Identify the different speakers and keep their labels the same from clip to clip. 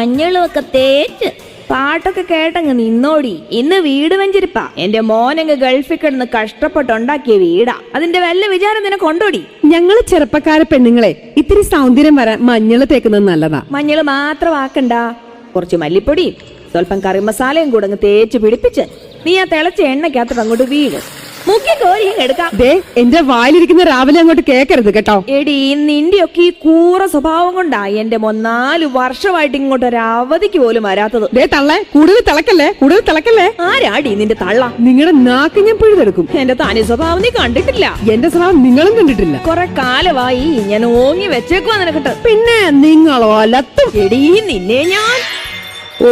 Speaker 1: അയ്യോ അയ്യോ തേച്ച്. പാട്ടൊക്കെ കേട്ടങ്ങ് നിന്നോടി. ഇന്ന് വീട് വെഞ്ചിരിപ്പാ. എന്റെ മോനങ്ങ് ഗൾഫിൽ കിടന്ന് കഷ്ടപ്പെട്ടുണ്ടാക്കിയ വീടാ. അതിന്റെ വല്ല വിചാരം നിനക്ക് കൊണ്ടോടി
Speaker 2: ഞങ്ങൾ ചെറുപ്പക്കാരെ പെണ്ണുങ്ങളെ ഇത്തിരി സൗന്ദര്യം വരാൻ മഞ്ഞൾ തേക്കുന്നത് നല്ലതാ.
Speaker 1: മഞ്ഞൾ മാത്രം ആക്കണ്ട കുറച്ച് മല്ലിപ്പൊടിയും സ്വല്പം കറി മസാലയും കൂടെ അങ്ങ് തേച്ച് പിടിപ്പിച്ച്. നീ ആ തിളച്ച എണ്ണയ്ക്കകത്തോട്ട് അങ്ങോട്ട് വീഴും. മുക്കി കോരി അങ്ങ് എടുക്കാം.
Speaker 2: ദേ എന്റെ വായിലിരിക്കുന്ന രാവിലെ അങ്ങോട്ട് കേക്കരുത് കേട്ടോ.
Speaker 1: എടി നിന്റെയൊക്കെ ഈ കൂറ സ്വഭാവം കൊണ്ടാ എന്റെ മൊന്നാൽ നാല് വർഷമായിട്ട് ഇങ്ങോട്ട് ഒരു അവധിക്ക് പോലും വരാത്തത്.
Speaker 2: ദേ തള്ളേ കൂടുതൽ തിളക്കല്ലേ? കൂടുതൽ തിളക്കല്ലേ?
Speaker 1: ആരാടി നിന്റെ തള്ള?
Speaker 2: നിങ്ങളുടെ നാക്ക് ഞാൻ പിഴുതെടുക്കും.
Speaker 1: എന്റെ തനി സ്വഭാവം നീ കണ്ടിട്ടില്ല.
Speaker 2: എന്റെ സ്വഭാവം നിങ്ങളും കണ്ടിട്ടില്ല.
Speaker 1: കൊറേ കാലമായി ഞാൻ ഓങ്ങി വെച്ചേക്കുവാ നിനക്കിട്ട്.
Speaker 2: പിന്നെ നിങ്ങളോ അലത്തും.
Speaker 1: എടി നിന്നെ ഞാൻ
Speaker 3: ഓ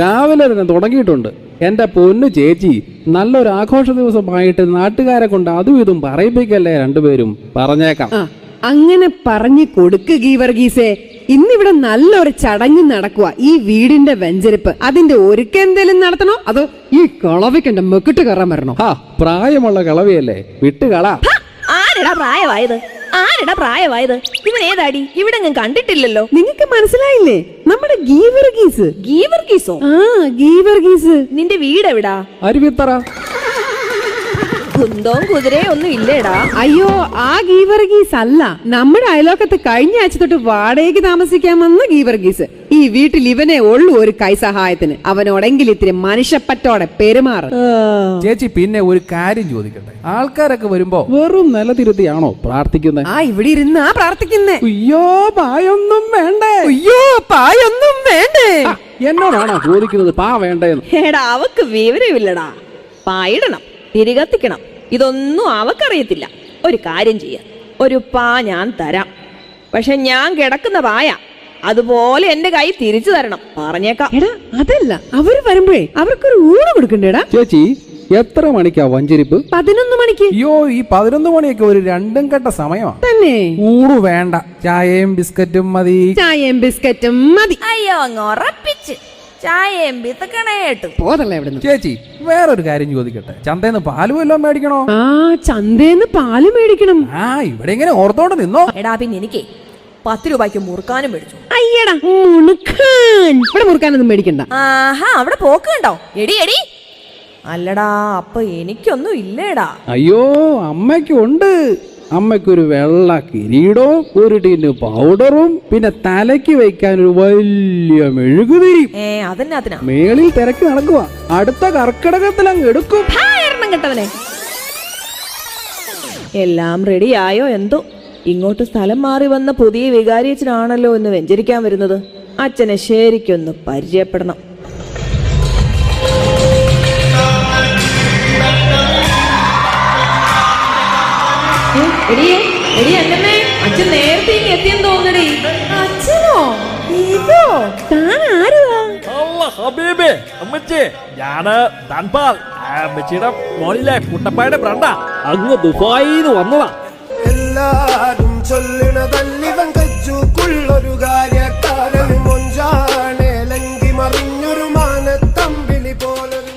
Speaker 3: രാവിലെ തന്നെ തുടങ്ങിയിട്ടുണ്ട്. എന്റെ പൊന്നു ചേച്ചി നല്ലൊരു ആഘോഷ ദിവസമായിട്ട് നാട്ടുകാരെ കൊണ്ട് അതും ഇതും പറയിപ്പിക്കല്ലേ രണ്ടുപേരും? പറഞ്ഞേക്കാം.
Speaker 2: ആ അങ്ങനെ പറഞ്ഞു കൊടുക്ക് ഗീവർഗീസേ. ഇന്നിവിടെ നല്ലൊരു ചടങ്ങ് നടക്കുക ഈ വീടിന്റെ വെഞ്ചരിപ്പ്. അതിന്റെ ഒരുക്കെന്തേലും നടത്തണോ? അതോ ഈ കളവയ്ക്ക് എന്റെ മെക്കിട്ട് കയറാൻ വരണോ?
Speaker 3: ആ പ്രായമുള്ള കളവിയല്ലേ? വിട്ടുകള.
Speaker 1: ആരെടാ പ്രായമായത്? ആരെടാ പ്രായമായത്? ഇവൻ ഏതാടി? ഇവിടെ ഞാൻ കണ്ടിട്ടില്ലല്ലോ.
Speaker 2: നിങ്ങൾക്ക് മനസ്സിലായില്ലേ? നമ്മുടെ ഗീവർഗീസ്.
Speaker 1: ഗീവർഗീസോ?
Speaker 2: ആ ഗീവർഗീസ്.
Speaker 1: നിന്റെ വീട് എവിടാ
Speaker 3: അരുവിത്തറ.
Speaker 1: കുന്തവും കുതിരയും ഒന്നും ഇല്ലേടാ.
Speaker 2: അയ്യോ ആ ഗീവർഗീസ് അല്ല. നമ്മുടെ അയലോക്കത്ത് കഴിഞ്ഞ ആഴ്ച തൊട്ട് വാടകയ്ക്ക് താമസിക്കാൻ വന്ന ഗീവർഗീസ്. ഈ വീട്ടിൽ ഇവനെ ഉള്ളു ഒരു കൈസഹായത്തിന്. അവനോടെങ്കിൽ ഇത്തിരി മനുഷ്യപ്പറ്റോടെ പെരുമാറ.
Speaker 3: ചേച്ചി പിന്നെ ഒരു കാര്യം ചോദിക്കട്ടെ? ആൾക്കാരൊക്കെ വരുമ്പോ വെറും നിലതിരുത്തിയാണോ പ്രാർത്ഥിക്കുന്നത്
Speaker 2: ആ ഇവിടെ ഇരുന്നാ പ്രാർത്ഥിക്കുന്നേ.
Speaker 3: അയ്യോ പായൊന്നും വേണ്ടേ.
Speaker 2: അയ്യോ പായൊന്നും വേണ്ടേ.
Speaker 3: എന്നോടാണോ ചോദിക്കുന്നത്? പാ വേണ്ടേന്ന്.
Speaker 1: അവക്ക് വിവരമില്ലടാ. പായിടണം തിരികത്തിക്കണം ഇതൊന്നും അവക്കറിയത്തില്ല. ഒരു കാര്യം ചെയ്യാം. ഒരു പാ ഞാൻ തരാം. പക്ഷെ ഞാൻ കിടക്കുന്ന പായ. അതുപോലെ എന്റെ കൈ തിരിച്ചു തരണം. പറഞ്ഞേക്കാം.
Speaker 2: എടാ അതല്ല. അവർ വരുമ്പോഴേ അവർക്കൊരു ഊണ് കൊടുക്കണ്ടേടാ.
Speaker 3: ചേച്ചി എത്ര മണിക്കാ വഞ്ചരിപ്പ്?
Speaker 2: പതിനൊന്ന് മണിക്ക്.
Speaker 4: അയ്യോ ഈ പതിനൊന്ന് മണിയൊക്കെ ഒരു രണ്ടും കെട്ട സമയമാ.
Speaker 2: തന്നെ.
Speaker 4: ഊണ് വേണ്ട. ചായയും ബിസ്ക്കറ്റും മതി.
Speaker 2: ചായയും ബിസ്ക്കറ്റും മതി.
Speaker 1: അയ്യോ അങ്ങ് ഉറപ്പിച്ച്. ചായയും ബിത്തക്കണേട്ടു
Speaker 2: പോതല്ലേ എവിടുന്ന്
Speaker 4: ചേച്ചി വേറൊരു കാര്യം ചോദിക്കട്ടെ? ചന്തേന്ന് പാലും എല്ലാം മേടിക്കണോ?
Speaker 2: ആ ചന്തേന്ന് പാൽ മേടിക്കണം.
Speaker 4: ആ ഇവിടെ ഇങ്ങനെ ഓർത്തോണ്ട് നിന്നോ?
Speaker 1: എടാ പിന്നെ എനിക്ക് പത്ത് രൂപയ്ക്ക് മുറുക്കാനും മേടിച്ചു.
Speaker 2: അയ്യടാ മുറുക്കാൻ. ഇവിടെ മുറുക്കാനൊന്നും മേടിക്കണ്ട.
Speaker 1: ആഹാ അവിടെ പോക്ക് കണ്ടോ? എടി എടി. അല്ലടാ അപ്പൊ എനിക്കൊന്നും ഇല്ലേടാ.
Speaker 3: അയ്യോ അമ്മയ്ക്കുണ്ട്. അമ്മയ്ക്കൊരു വെള്ള കിരീടവും ഒരു ടീന് പൗഡറും പിന്നെ തലയ്ക്ക് വെക്കാൻ ഒരു വലിയ മെഴുകുതിരി. മേളിൽ തിരക്ക് നടക്കുക അടുത്ത കർക്കിടകത്തിൽ അങ്ങ് എടുക്കും.
Speaker 1: എല്ലാം റെഡിയായോ എന്തോ? ഇങ്ങോട്ട് സ്ഥലം മാറി വന്ന പുതിയ വികാരിയച്ചനാണല്ലോ എന്ന് വെഞ്ചരിക്കാൻ വരുന്നത്. അച്ഛനെ ശരിക്കൊന്ന് പരിചയപ്പെടണം. ഏ, എടിയേ, എടി അന്നമ്മേ, അച്ഛൻ നേരത്തെ ഇങ്ങ് എത്തിയെന്ന് തോന്നടി അച്ഛനോ? ഇതോ താൻ ആരുവാ?
Speaker 5: അല്ല ഹബീബേ അമ്മച്ചി. ഞാൻ ധൻപാൽ. അമ്മച്ചിയുടെ മോളിലെ കുട്ടപ്പായുടെ ബ്രണ്ട അങ്ങ് ദുബായിന്ന് വന്നതാ.
Speaker 6: എല്ലാരും ചൊല്ലണതല്ലിവൻ കച്ചുക്കുള്ളൊരു കാര്യക്കാരൻ മൊഞ്ചാണേലെങ്കി മറിഞ്ഞൊരു മാനത്തമ്പിളി പോലൊരു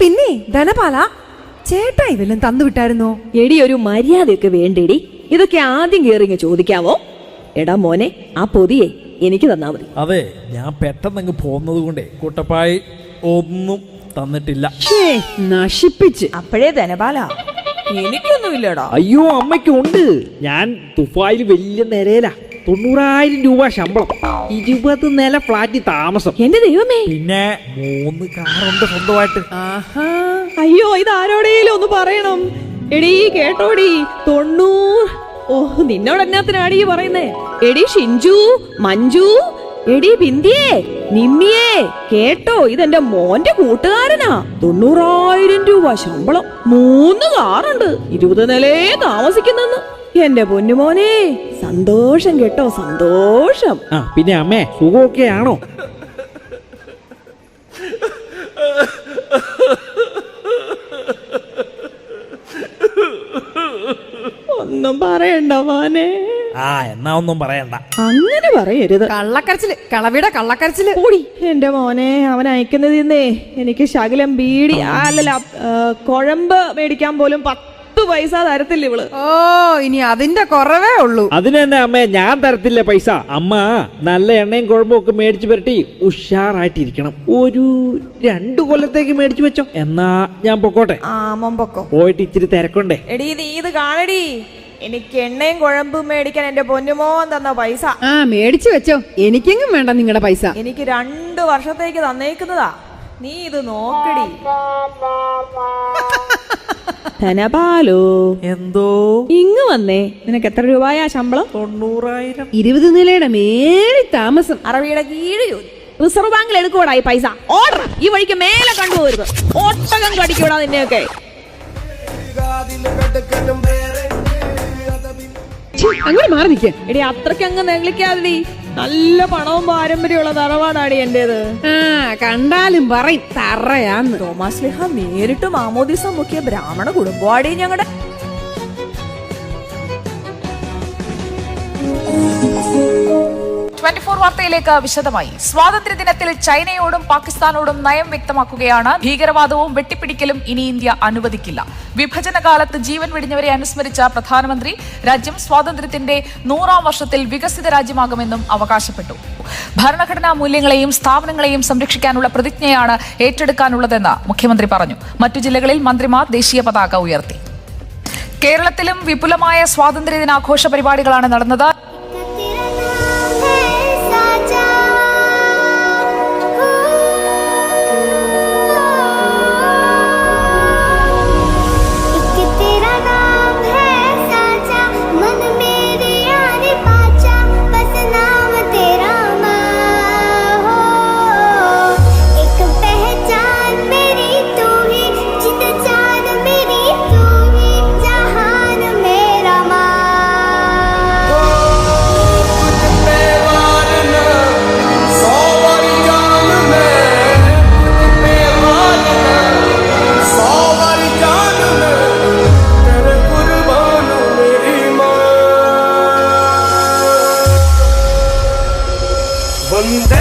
Speaker 2: പിന്നെ ധനപാല? ചേട്ടായി വല്ലതും തന്നു വിട്ടായിരുന്നോ?
Speaker 1: എടി ഒരു മര്യാദയൊക്കെ വേണ്ടേടി. ഇതൊക്കെ ആദ്യം കേറിങ്ങ് ചോദിക്കാവോ? എടാ മോനെ ആ പൊതിയെ എനിക്ക് തന്നാ മതി.
Speaker 5: അതെ ഞാൻ പെട്ടെന്ന് അങ്ങ് പോകുന്നത് കൊണ്ടേ കൂട്ടപ്പായി ഒന്നും തന്നിട്ടില്ല.
Speaker 2: ഛേ, നശിപ്പിച്ച്.
Speaker 1: അപ്പോഴേ ധനപാല എനിക്കൊന്നുമില്ലടാ.
Speaker 5: അയ്യോ അമ്മയ്ക്കുണ്ട്. ഞാൻ ദുബായിൽ വലിയ നിലയിലാ തൊണ്ണൂറായിരം രൂപ ശമ്പളം. ഇരുപത് നില ഫ്ലാറ്റിൽ താമസം.
Speaker 1: എന്റെ ദൈവമേ.
Speaker 5: പിന്നെ മൂന്ന് കാറുണ്ട് സ്വന്തമായിട്ട്.
Speaker 2: ആഹാ.
Speaker 1: അയ്യോ ഇത് ആരോടെങ്കിലും ഒന്ന് പറയണം. എടീ കേട്ടോടി. തൊണ്ണൂറ്. ഓ നിന്നോട് എന്നാത്തിനാടി പറയുന്നേ? എടീ ഷിഞ്ചു മഞ്ജു എടീ ബിന്ദിയേ നിമ്മിയേ കേട്ടോ ഇതെന്റെ മോന്റെ കൂട്ടുകാരനാ. തൊണ്ണൂറായിരം രൂപ ശമ്പളം. മൂന്ന് കാറുണ്ട്. ഇരുപത് നിലേ താമസിക്കുന്നെന്ന്. എന്റെ പൊന്നുമോനെ സന്തോഷം കേട്ടോ സന്തോഷം.
Speaker 5: ആ പിന്നെ അമ്മേ സുഖമൊക്കെ ആണോ
Speaker 1: ഒന്നും പറയണ്ട മോനെ.
Speaker 5: ആ എന്നാ ഒന്നും പറയണ്ട.
Speaker 1: അങ്ങനെ പറയരുത്.
Speaker 2: കള്ളക്കരച്ചിൽ കളവിയുടെ കള്ളക്കരച്ചിൽ.
Speaker 1: കൂടി എന്റെ മോനെ അവൻ അയക്കുന്നതിന്നേ എനിക്ക് ശകലം ബീഡി ആ, അല്ലല്ല കുഴമ്പ് മേടിക്കാൻ പോലും പത്ത് പത്ത് പൈസ തരത്തില്ല ഇവൾ.
Speaker 2: ഓ ഇനി അതിന്റെ കുറവേ ഉള്ളൂ.
Speaker 7: അതിന് തന്നെ അമ്മേ ഞാൻ തരത്തില്ല പൈസ. അമ്മ നല്ല എണ്ണയും കുഴമ്പും ഒക്കെ മേടിച്ചു പുരട്ടി ഉഷാറായിട്ടിരിക്കണം. ഒരു രണ്ടു കൊല്ലത്തേക്ക് മേടിച്ചു വെച്ചോ. എന്നാ ഞാൻ പൊക്കോട്ടെ.
Speaker 1: ആ മൊമ്പൊക്കോ
Speaker 7: പോയിട്ട് ഇച്ചിരി തിരക്കുണ്ടേ.
Speaker 1: എടീ നീ ഇത് കാണടി. എനിക്ക് എണ്ണയും കുഴമ്പും മേടിക്കാൻ എന്റെ പൊന്നുമോൻ തന്ന പൈസ.
Speaker 2: ആ മേടിച്ചു വെച്ചോ. എനിക്കെങ്ങും വേണ്ട നിങ്ങളുടെ പൈസ.
Speaker 1: എനിക്ക് രണ്ടു വർഷത്തേക്ക് തന്നേക്കുന്നതാ. നീ ഇത് നോക്കടി. ധനപാലോ.
Speaker 7: എന്തോ?
Speaker 1: ഇങ്ങ് വന്നേ. നിനക്ക് എത്ര രൂപയാ ശമ്പളം?
Speaker 7: തൊണ്ണൂറായിരം.
Speaker 2: ഇരുപത് നിലയുടെ മേലി താമസം.
Speaker 1: അറബിയുടെ കീഴ് റിസർവ് ബാങ്കിൽ എടുക്കൂടാ ഈ പൈസ. ഓർഡർ. ഈ വഴിക്ക് മേലെ കണ്ടുപോരുത്. ഒട്ടകം കടിക്കൂടാ നിന്നെയൊക്കെ.
Speaker 2: അങ്ങനെ മാറി നിൽക്കുക
Speaker 1: എടി അത്രയ്ക്ക് അങ്ങ് നല്ല പണവും പാരമ്പര്യമുള്ള തറവാടാണ് എന്റേത്?
Speaker 2: ആ കണ്ടാലും പറയും തറയാന്ന്.
Speaker 1: തോമാസ് ലിഹ നേരിട്ട് മാമോദിസ മുഖ്യ ബ്രാഹ്മണ കുടുംബവാടി ഞങ്ങളുടെ
Speaker 8: Thank ഫോർ വാർത്തയിലേക്ക് വിശദമായി. സ്വാതന്ത്ര്യദിനത്തിൽ ചൈനയോടും പാകിസ്ഥാനോടും നയം വ്യക്തമാക്കുകയാണ്. ഭീകരവാദവും വെട്ടിപ്പിടിക്കലും ഇനി ഇന്ത്യ അനുവദിക്കില്ല. വിഭജന കാലത്ത് ജീവൻ വെടിഞ്ഞവരെ അനുസ്മരിച്ച പ്രധാനമന്ത്രി രാജ്യം സ്വാതന്ത്ര്യത്തിന്റെ നൂറാം വർഷത്തിൽ വികസിത രാജ്യമാകുമെന്നും അവകാശപ്പെട്ടു. ഭരണഘടനാ മൂല്യങ്ങളെയും സ്ഥാപനങ്ങളെയും സംരക്ഷിക്കാനുള്ള പ്രതിജ്ഞയാണ് ഏറ്റെടുക്കാനുള്ളതെന്ന് മുഖ്യമന്ത്രി പറഞ്ഞു. മറ്റു ജില്ലകളിൽ മന്ത്രിമാർ ദേശീയ പതാക ഉയർത്തി. കേരളത്തിലും വിപുലമായ സ്വാതന്ത്ര്യ ദിനാഘോഷ പരിപാടികളാണ് നടന്നത്.
Speaker 9: Someday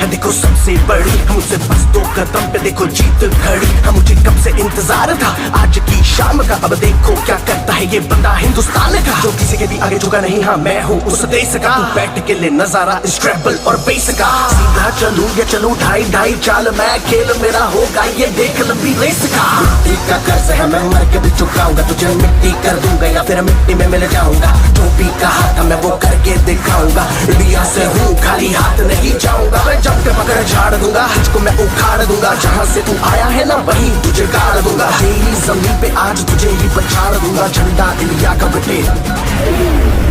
Speaker 9: है
Speaker 10: देखो सबसे बड़ी, मुझसे बस दो कदम पे देखो जीत घड़ी। हम मुझे कब से इंतज़ार था? आज की शाम का, अब देखो क्या करता है ये बंदा हिंदुस्तान का। जो किसी के भी आगे झुका नहीं हाँ मैं हूँ उस देश का। बैठ के ले नज़ारा इस ट्रैवल और बेस का। सीधा चलूँ या चलूँ, ढाई ढाई चाल, मैं खेल मेरा होगा, ये देख लंबी रेस का। मिट्टी का कर्ज है, मैं मर के भी चुकाऊँगा, तुझे मिट्टी कर दूँगा या फिर मिट्टी में मिल जाऊँगा। जो भी कहा था, मैं वो करके दिखाऊँगा। इंडिया से हूँ, खाली हाथ नहीं जाऊँगा। मैं जब पे पकड़ झाड़ दूँगा, तुझको मैं उखाड़ दूँगा। जहाँ से तू आया है ना, वहीं तुझे गाड़ दूँगा। तेरी ज़मीन पे आज तुझे ही पछाड़ दूँगा, झंडा इंडिया का बेटे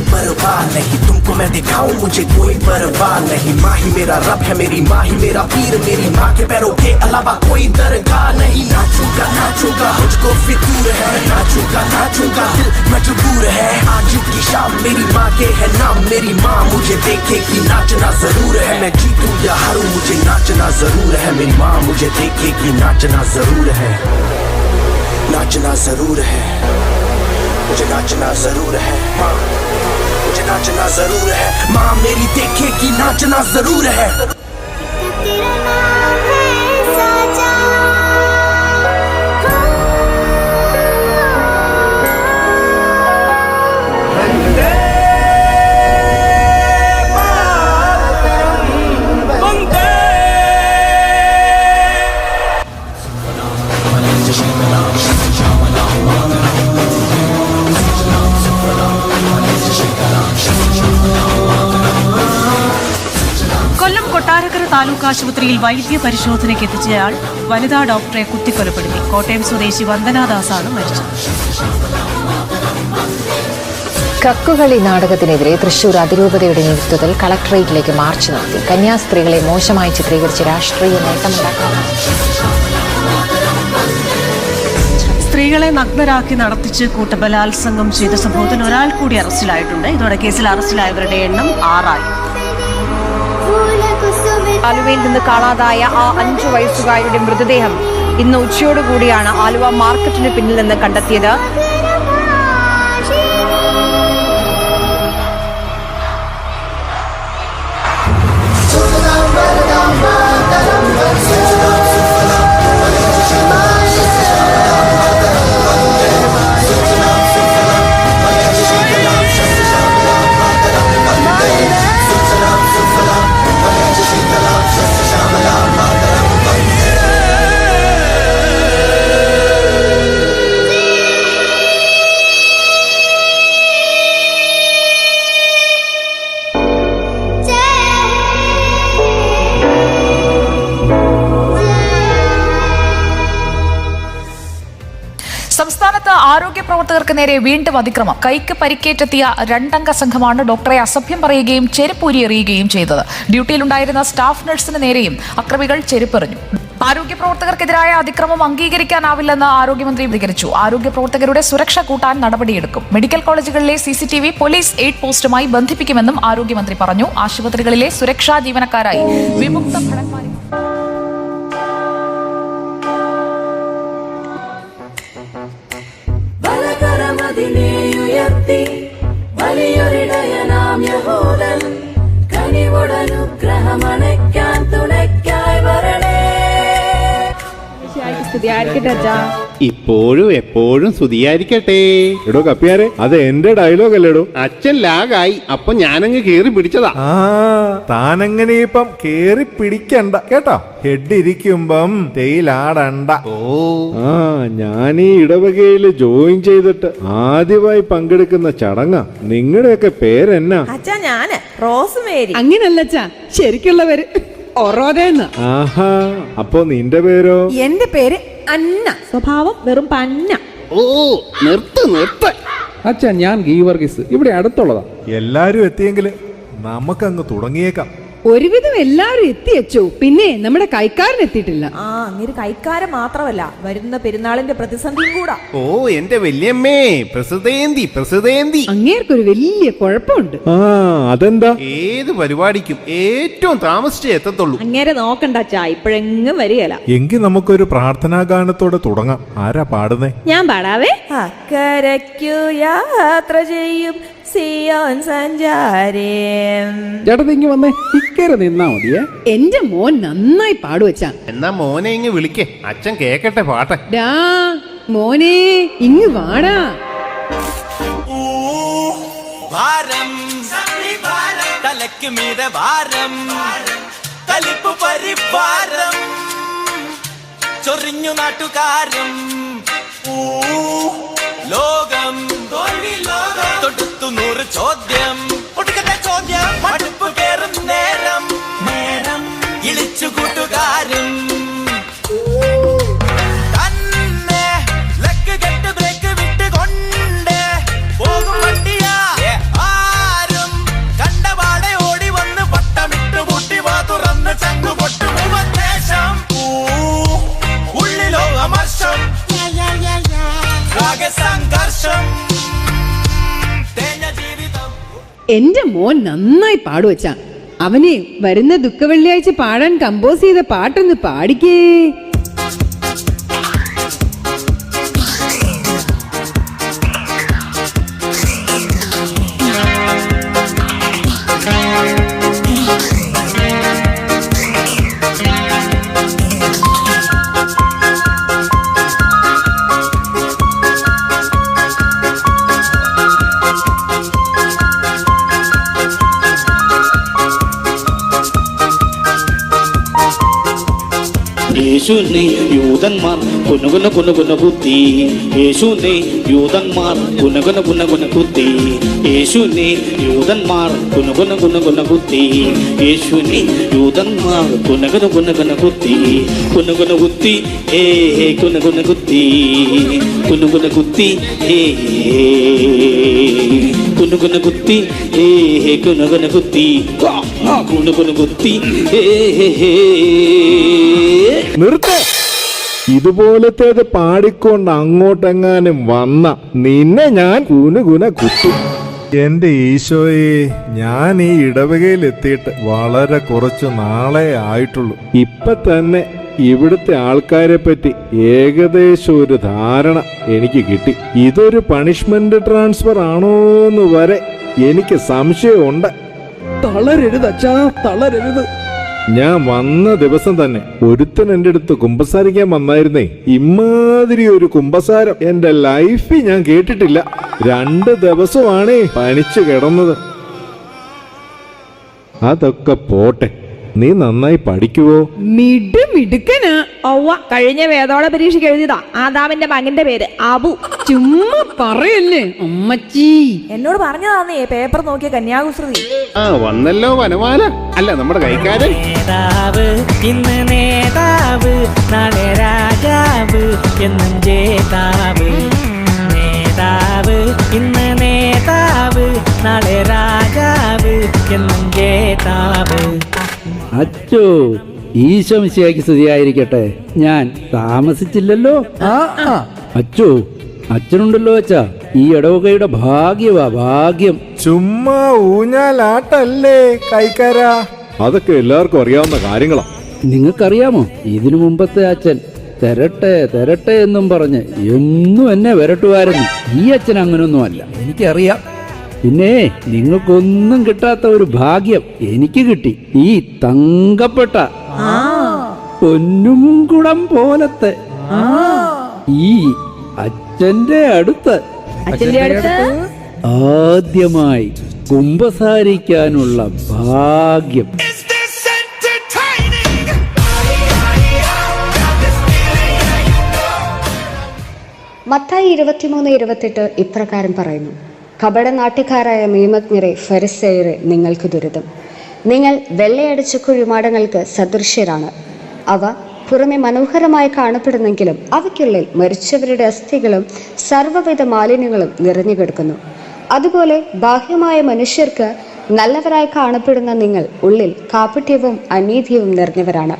Speaker 10: कोई परवाह नहीं। तुमको मैं दिखाऊँ, मुझे कोई परवाह नहीं। माँ ही मेरा रब है मेरी माँ ही मेरा पीर मेरी माँ के पैरों के अलावा कोई दरगाह नहीं। नाचूँगा नाचूँगा, मुझको फितूर है। नाचूँगा नाचूँगा, दिल मजबूर है। आज की शाम मेरी माँ के है नाम। मेरी माँ मुझे देखेगी नाचना ज़रूर है। मैं जीतू या हारूं, मुझे नाचना ज़रूर है। मेरी माँ मुझे देखेगी नाचना ज़रूर है। नाचना ज़रूर है। मुझे नाचना ज़रूर है। मुझे नाचना ज़रूर है। माँ मेरी देखे की नाचना ज़रूर है।
Speaker 11: ആശുപത്രിയിൽ വൈദ്യ പരിശോധനയ്ക്ക് എത്തിച്ചയാൾ വനിതാ ഡോക്ടറെ കുത്തിക്കൊലപ്പെടുത്തി. കോട്ടയം സ്വദേശി വന്ദനാദാസാണ് മരിച്ചത്.
Speaker 12: കക്കുകളി നാടകത്തിനെതിരെ തൃശൂർ അതിരൂപതയുടെ നേതൃത്വത്തിൽ കളക്ടറേറ്റിലേക്ക് മാർച്ച് നടത്തി. കന്യാസ്ത്രീകളെ മോശമായി ചിത്രീകരിച്ച് രാഷ്ട്രീയ നേട്ടമുണ്ടാക്കാൻ.
Speaker 11: സ്ത്രീകളെ നഗ്നരാക്കി നടത്തിച്ച് കൂട്ടബലാത്സംഗം ചെയ്ത സംഭവത്തിൽ ഒരാൾ കൂടി അറസ്റ്റിലായിട്ടുണ്ട്. ഇതോടെ കേസിൽ അറസ്റ്റിലായവരുടെ എണ്ണം ആറായി.
Speaker 1: ആലുവയിൽ നിന്ന് കാണാതായ ആ അഞ്ചു വയസ്സുകാരുടെ മൃതദേഹം ഇന്ന് ഉച്ചയോടുകൂടിയാണ് ആലുവ മാർക്കറ്റിന് പിന്നിൽ നിന്ന് കണ്ടെത്തിയത്.
Speaker 8: ആരോഗ്യ പ്രവർത്തകർക്ക് നേരെ വീണ്ടും അതിക്രമം. കൈക്ക് പരിക്കേറ്റെത്തിയ രണ്ടംഗ സംഘമാണ് ഡോക്ടറെ അസഭ്യം പറയുകയും ചെരുപ്പൂരി എറിയുകയും ചെയ്തത്. ഡ്യൂട്ടിയിലുണ്ടായിരുന്ന സ്റ്റാഫ് നഴ്സിന് നേരെയും അക്രമികൾ ചെരുപ്പെറിഞ്ഞു. ആരോഗ്യ പ്രവർത്തകർക്കെതിരായ അതിക്രമം അംഗീകരിക്കാനാവില്ലെന്ന് ആരോഗ്യമന്ത്രി പ്രതികരിച്ചു ആരോഗ്യ പ്രവർത്തകരുടെ സുരക്ഷ കൂട്ടാൻ നടപടിയെടുക്കും. മെഡിക്കൽ കോളേജുകളിലെ C C T V police aid പോസ്റ്റുമായി ബന്ധിപ്പിക്കുമെന്നും ആരോഗ്യമന്ത്രി പറഞ്ഞു. ആശുപത്രികളിലെ സുരക്ഷാ ജീവനക്കാരായി വിമുക്ത ഭടന്മാരെ ശക്തി വലിയൊരിടയനാം യഹോദൻ കനിവുടനുഗ്രഹമണയ്ക്കാൻ
Speaker 13: ഇപ്പോഴും എപ്പോഴും സ്തുതിയായിരിക്കട്ടെ.
Speaker 7: എടോ കപ്പിയാരെ അത് എന്റെ ഡയലോഗ് അല്ലേടോ?
Speaker 13: അച്ഛൻ ലാഗായി അപ്പൊ ഞാനങ്ങ് കേറി പിടിച്ചതാ.
Speaker 14: ആ താനങ്ങനെ ഇപ്പം കേറി പിടിക്കണ്ട. കേട്ടോ? ഹെഡ് ഇരിക്കുമ്പം തേയിലാടണ്ട.
Speaker 13: ഓ.
Speaker 7: ആ ഞാൻ ഈ ഇടവകയിൽ ജോയിൻ ചെയ്തിട്ട് ആദ്യമായി പങ്കെടുക്കുന്ന ചടങ്ങാ. നിങ്ങളുടെയൊക്കെ പേരെന്നാ?
Speaker 1: അച്ഛാ ഞാൻ റോസ് മേരി
Speaker 2: അങ്ങനല്ലച്ചാ ശരിക്കുള്ളവര്. ഒറോതെന്ന്
Speaker 7: ആഹാ അപ്പൊ നിന്റെ പേരോ?
Speaker 2: എന്റെ പേര് അന്ന.
Speaker 1: സ്വഭാവം വെറും പന്ന.
Speaker 13: ഓ നിർത്ത് നിർത്ത്.
Speaker 15: അച്ഛാ ഞാൻ ഗീവർഗീസ്. ഇവിടെ അടുത്തുള്ളതാ.
Speaker 14: എല്ലാരും എത്തിയെങ്കിൽ നമുക്കങ്ങ് തുടങ്ങിയേക്കാം.
Speaker 2: ഒരുവിധം എല്ലാവരും എത്തിയച്ചു. പിന്നെ നമ്മുടെ കൈക്കാരൻ എത്തിയിട്ടില്ല.
Speaker 1: ആ അങ്ങനെ കൈക്കാരൻ മാത്രമല്ല. വരുന്ന പെരുന്നാളിന്റെ പ്രതിസന്ധിയും കൂടാ.
Speaker 13: ഓ എന്റെ വല്യമ്മേ. പ്രസിദ്ധേന്തി പ്രസിദ്ധേന്തി
Speaker 2: അങ്ങേർക്കൊരു വലിയ കുഴപ്പമുണ്ട്.
Speaker 7: ആ അതെന്താ?
Speaker 13: ഏത് പരിപാടിക്കും ഏറ്റവും താമസിച്ചേ എത്തത്തുള്ളൂ.
Speaker 1: അങ്ങേരെ നോക്കണ്ട അച്ഛാ. ഇപ്പോഴെങ്ങും വരികയല്ല
Speaker 14: എങ്കിൽ നമുക്കൊരു പ്രാർത്ഥനാ ഗാനത്തോടെ തുടങ്ങാം. ആരാ പാടുന്നേ?
Speaker 1: ഞാൻ പാടാവേ. അക്കരയ്ക്കു യാത്ര ചെയ്യും. സിയോൻ സഞ്ചാരേ.
Speaker 15: ചേട്ടത്തി ഇങ്ങ് വന്നേ. ഇക്കരെ നിന്നാ മതിയേ.
Speaker 2: എന്റെ മോൻ നന്നായി പാടുവച്ചാ.
Speaker 13: എന്നാ മോനെ ഇങ്ങ് വിളിക്കേ. അച്ഛൻ കേക്കട്ടെ പാട്ട്.
Speaker 2: ഡാ മോനെ ഇങ്ങ് വാടാ.
Speaker 16: ഭാരം തലയ്ക്ക് മീത ഭാരം കലിപ്പ് പരിഭാരം ചൊറിഞ്ഞു നാട്ടുകാരം. ഊ, ലോകം തോൽവി ലോകം തൊടുത്തു നൂറ് ചോദ്യം. ഒടുക്കത്തെ ചോദ്യം മടുപ്പ് കേറും നേരം. നേരം ഇളിച്ചു കൂട്ടുകാരും.
Speaker 2: എന്റെ മോൻ നന്നായി പാടുവച്ചാ. അവനെ വരുന്ന ദുഃഖ വെള്ളിയാഴ്ച പാടാൻ കമ്പോസ് ചെയ്ത പാട്ടൊന്ന് പാടിക്കേ.
Speaker 7: യേശുവിനെ യൂതന്മാർ കുനുകുന കുനുകുന കുത്തി. യേശുവിനെ യൂതന്മാർ കുനുകുന കുനുകുന കുത്തി. യേശുവിനെ യൂതന്മാർ കുനുകുന കുനുകുന കുത്തി. യേശുവിനെ യൂതന്മാർ കുനുകുന കുനുകുന കുത്തി. കുനുകുന കുത്തി ഏ കുനുകുന കുത്തി. കുനുകുന കുത്തി ഏ കുനുകുന കുത്തി ഏ കുനുകുന കുത്തി. ആ, ആ, കുനുകുന കുത്തി ഏ ഹേ.
Speaker 14: നിർത്ത. ഇതുപോലത്തേത് പാടിക്കൊണ്ട് അങ്ങോട്ടെങ്ങാനും വന്ന നിന്നെ ഞാൻ കുനുകുന കുത്തും. എന്റെ ഈശോയെ ഞാൻ ഈ ഇടവകയിൽ എത്തിയിട്ട് വളരെ കുറച്ച് നാളെ ആയിട്ടുള്ളൂ. ഇപ്പൊ തന്നെ ഇവിടുത്തെ ആൾക്കാരെ പറ്റി ഏകദേശം ഒരു ധാരണ എനിക്ക് കിട്ടി. ഇതൊരു പണിഷ്മെന്റ് ട്രാൻസ്ഫർ ആണോന്ന് വരെ എനിക്ക് സംശയമുണ്ട്.
Speaker 15: തളരരുത് അച്ഛാ തളരരുത്.
Speaker 14: ഞാൻ വന്ന ദിവസം തന്നെ ഒരുത്തൻ എന്റെ അടുത്ത് കുമ്പസാരിക്കാൻ വന്നായിരുന്നേ. ഇമാതിരി ഒരു കുമ്പസാരം. എന്റെ ലൈഫിൽ ഞാൻ കേട്ടിട്ടില്ല. രണ്ട് ദിവസമാണേ പനിച്ചു കിടന്നത്. അതൊക്കെ പോട്ടെ. നീ നന്നായി പഠിക്കുവോ?
Speaker 2: മിഡ് മിടുക്കനാ
Speaker 1: കഴിഞ്ഞ വേദോള പരീക്ഷയ്ക്ക് എഴുതിയതാ. ആദാമിന്റെ മകന്റെ പേര് അബു.
Speaker 2: ചുമ്മാ പറയല്ലേ അമ്മച്ചി.
Speaker 1: എന്നോട് പറഞ്ഞതാന്നേ പേപ്പർ നോക്കിയ കന്യാകുസൃതി.
Speaker 13: ആ വന്നല്ലോ വനമാല അല്ല നമ്മുടെ കൈക്കാരൻ.
Speaker 7: നേതാവ് ഇന്ന് നേതാവ് നാളെ രാജാവ് എന്നും ജേതാവ്. നേതാവ് ഇന്ന് നേതാവ് നാളെ രാജാവ് എന്നും ജേതാവ്.
Speaker 15: അച്ചോ. ഈശോമിശിയാക്കി സ്തുതിയായിരിക്കട്ടെ. ഞാൻ താമസിച്ചില്ലല്ലോ.
Speaker 3: ആ ആ.
Speaker 15: അച്ചോ അച്ഛനുണ്ടല്ലോ അച്ഛാ. ഈ ഇടവകയുടെ ഭാഗ്യവാ ഭാഗ്യം.
Speaker 14: ചുമ്മാ ഊഞ്ഞാലാട്ടല്ലേ കൈക്കാരാ? അതൊക്കെ എല്ലാവർക്കും അറിയാവുന്ന കാര്യങ്ങളാ.
Speaker 15: നിങ്ങൾക്കറിയാമോ? ഇതിനു മുമ്പത്തെ അച്ഛൻ തരട്ടെ തരട്ടെ എന്നും പറഞ്ഞ് എന്നും എന്നെ വരട്ടുമായിരുന്നു ഈ അച്ഛൻ അങ്ങനൊന്നും അല്ല
Speaker 3: എനിക്കറിയാം.
Speaker 15: പിന്നെ നിങ്ങൾക്കൊന്നും കിട്ടാത്ത ഒരു ഭാഗ്യം എനിക്ക് കിട്ടി. ഈ തങ്കപ്പെട്ട പൊന്നും കുടം പോലത്തെ ഈ അച്ഛന്റെ അടുത്ത്
Speaker 1: അച്ഛന്റെ അടുത്ത്?
Speaker 15: ആദ്യമായി കുമ്പസാരിക്കാനുള്ള ഭാഗ്യം?
Speaker 9: മത്തായി ഇരുപത്തിമൂന്ന് ഇരുപത്തെട്ട് ഇപ്രകാരം പറയുന്നു. കപടനാട്ടുകാരായ മീമജ്ഞരെ ഫരസ്സേറെ നിങ്ങൾക്ക് ദുരിതം. നിങ്ങൾ വെള്ളയടിച്ച കുഴിമാടങ്ങൾക്ക് സദൃശ്യരാണ്. അവ പുറമെ മനോഹരമായി കാണപ്പെടുന്നെങ്കിലും അവയ്ക്കുള്ളിൽ മരിച്ചവരുടെ അസ്ഥികളും സർവവിധ മാലിന്യങ്ങളും നിറഞ്ഞു കിടക്കുന്നു. അതുപോലെ ബാഹ്യമായ മനുഷ്യർക്ക് നല്ലവരായി കാണപ്പെടുന്ന നിങ്ങൾ ഉള്ളിൽ കാപട്യവും അനീതിയും നിറഞ്ഞവരാണ്.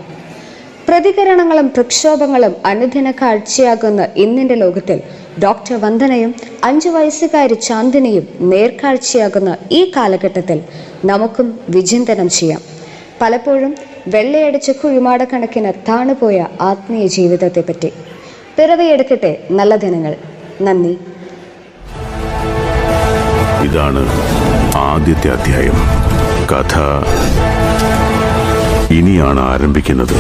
Speaker 9: പ്രതികരണങ്ങളും പ്രക്ഷോഭങ്ങളും അനുദിന കാഴ്ചയാകുന്ന ഇന്നിന്റെ ലോകത്തിൽ ഡോക്ടർ വന്ദനയും അഞ്ചു വയസ്സുകാരി ചാന്ദിനിയും നേർക്കാഴ്ചയാകുന്ന ഈ കാലഘട്ടത്തിൽ നമുക്കും വിചിന്തനം ചെയ്യാം. പലപ്പോഴും വെള്ളയടിച്ച കുഴിമാടക്കണക്കിന് താണുപോയ ആത്മീയ ജീവിതത്തെപ്പറ്റി. പിറവിയെടുക്കട്ടെ നല്ല ദിനങ്ങൾ. നന്ദി.
Speaker 17: ഇതാണ് ആദ്യത്തെ അധ്യായം. കഥ ഇനിയാണ് ആരംഭിക്കുന്നത്!